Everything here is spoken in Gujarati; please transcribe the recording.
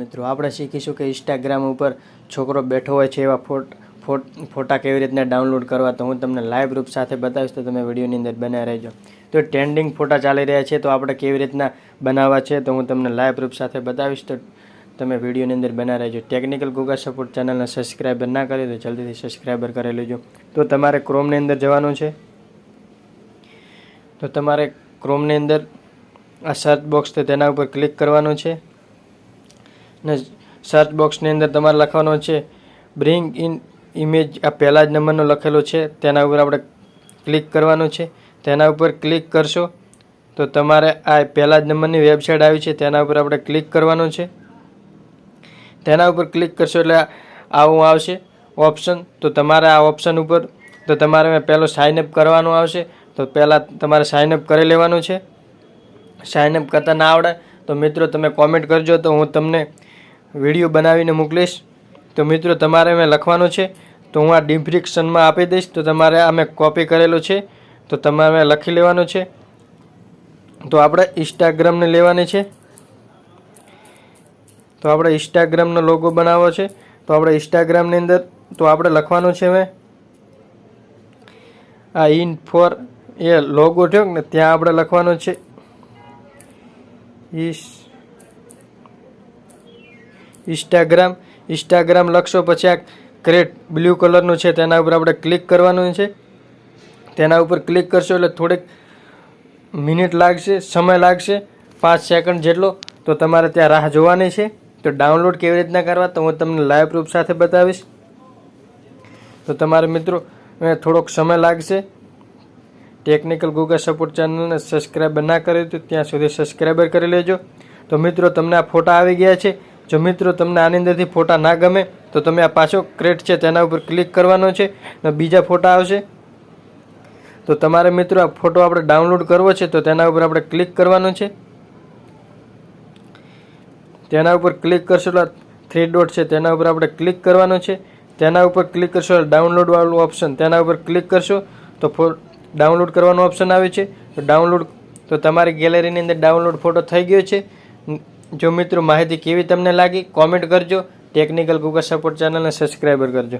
મિત્રો, આપણે શીખીશું કે ઇન્સ્ટાગ્રામ ઉપર છોકરો બેઠો હોય છે એવા ફોટ ફોટ, ફોટા કેવી રીતના ડાઉનલોડ કરવા, તો હું તમને લાઈવ રૂપ સાથે બતાવીશ, તો તમે વિડીયોની અંદર બનાવી રહેજો. તો ટ્રેન્ડિંગ ફોટા ચાલી રહ્યા છે, તો આપણે કેવી રીતના બનાવવા છે, તો હું તમને લાઈવ રૂપ સાથે બતાવીશ, તો તમે વિડીયોની અંદર બનાવી રહેજો. ટેકનિકલ ગૂગલ સપોર્ટ ચેનલને સબસ્ક્રાઈબર ના કરી તો જલ્દીથી સબસ્ક્રાઈબર કરી લેજો. તો તમારે ક્રોમની અંદર જવાનું છે. તો તમારે ક્રોમની અંદર આ સર્ચ બોક્સ તો તેના ઉપર ક્લિક કરવાનું છે. ને સર્ચ બોક્સની અંદર તમારે લખવાનો છે બ્રિંગ ઇન ઇમેજ આ પહેલા જ નંબરનો લખેલો છે, તેના ઉપર આપણે ક્લિક કરવાનું છે. તેના ઉપર ક્લિક કરશો, તો તમારે આ પહેલા જ નંબરની વેબસાઇટ આવી છે, તેના ઉપર આપણે ક્લિક કરવાનું છે. તેના ઉપર ક્લિક કરશો એટલે આવું આવશે. ઓપ્શન તો તમારે આ ઓપ્શન ઉપર, તો તમારે પહેલો સાઇનઅપ કરવાનું આવશે, તો પહેલાં તમારે સાઇનઅપ કરી લેવાનું છે. સાઇનઅપ કરતાં ના આવડે તો મિત્રો તમે કોમેન્ટ કરજો તો હું તમને વીડિયો બનાવીને મોકલીશ. તો મિત્રો તમારે મેં લખવાનું છે, તો હું આ ડિસ્ક્રિપ્શનમાં આપી દઈશ. તો તમારે આ મેં કોપી કરેલું છે, તો તમારે લખી લેવાનું છે. તો આપણે ઇન્સ્ટાગ્રામને લેવાની છે. તો આપણે ઇન્સ્ટાગ્રામનો લોગો બનાવવો છે. તો આપણે ઇન્સ્ટાગ્રામની અંદર, તો આપણે લખવાનું છે મેં આ ઇન ફોર એ લોગો થયો ને ત્યાં આપણે લખવાનું છે. ઇસ ઇન્સ્ટાગ્રામ ઇન્સ્ટાગ્રામ લખશો પછી આ ક્રેટ બ્લુ કલરનું છે, તેના ઉપર આપણે ક્લિક કરવાનું છે. તેના ઉપર ક્લિક કરશો એટલે થોડીક મિનિટ લાગશે, સમય લાગશે, પાંચ સેકન્ડ જેટલો. તો તમારે ત્યાં રાહ જોવાની છે. તો ડાઉનલોડ કેવી રીતના કરવા તો હું તમને લાઈવ પ્રૂફ સાથે બતાવીશ. તો તમારે મિત્રો થોડોક સમય લાગશે. ટેકનિકલ ગૂગલ સપોર્ટ ચેનલને સબસ્ક્રાઈબર ના કરી તો ત્યાં સુધી સબસ્ક્રાઈબર કરી લેજો. તો મિત્રો, તમને આ ફોટા આવી ગયા છે. જો મિત્રો, તમને આની અંદરથી ફોટા ના ગમે, તો તમે આ પાછો ક્રેટ છે તેના ઉપર ક્લિક કરવાનો છે અને બીજા ફોટા આવશે. તો તમારે મિત્રો, આ ફોટો આપણે ડાઉનલોડ કરવો છે તો તેના ઉપર આપણે ક્લિક કરવાનું છે. તેના ઉપર ક્લિક કરશો એટલે થ્રી ડોટ છે તેના ઉપર આપણે ક્લિક કરવાનું છે. તેના ઉપર ક્લિક કરશો ડાઉનલોડ વાળું ઓપ્શન તેના ઉપર ક્લિક કરશો તો ફો ડાઉનલોડ કરવાનો ઓપ્શન આવે છે. તો ડાઉનલોડ, તો તમારી ગેલેરીની અંદર ડાઉનલોડ ફોટો થઈ ગયો છે. જો મિત્રો માહિતી કેવી તમને લાગી, કોમેન્ટ કરજો. ટેકનિકલ ગૂગલ સપોર્ટ ચેનલને સબસ્ક્રાઈબર કરજો.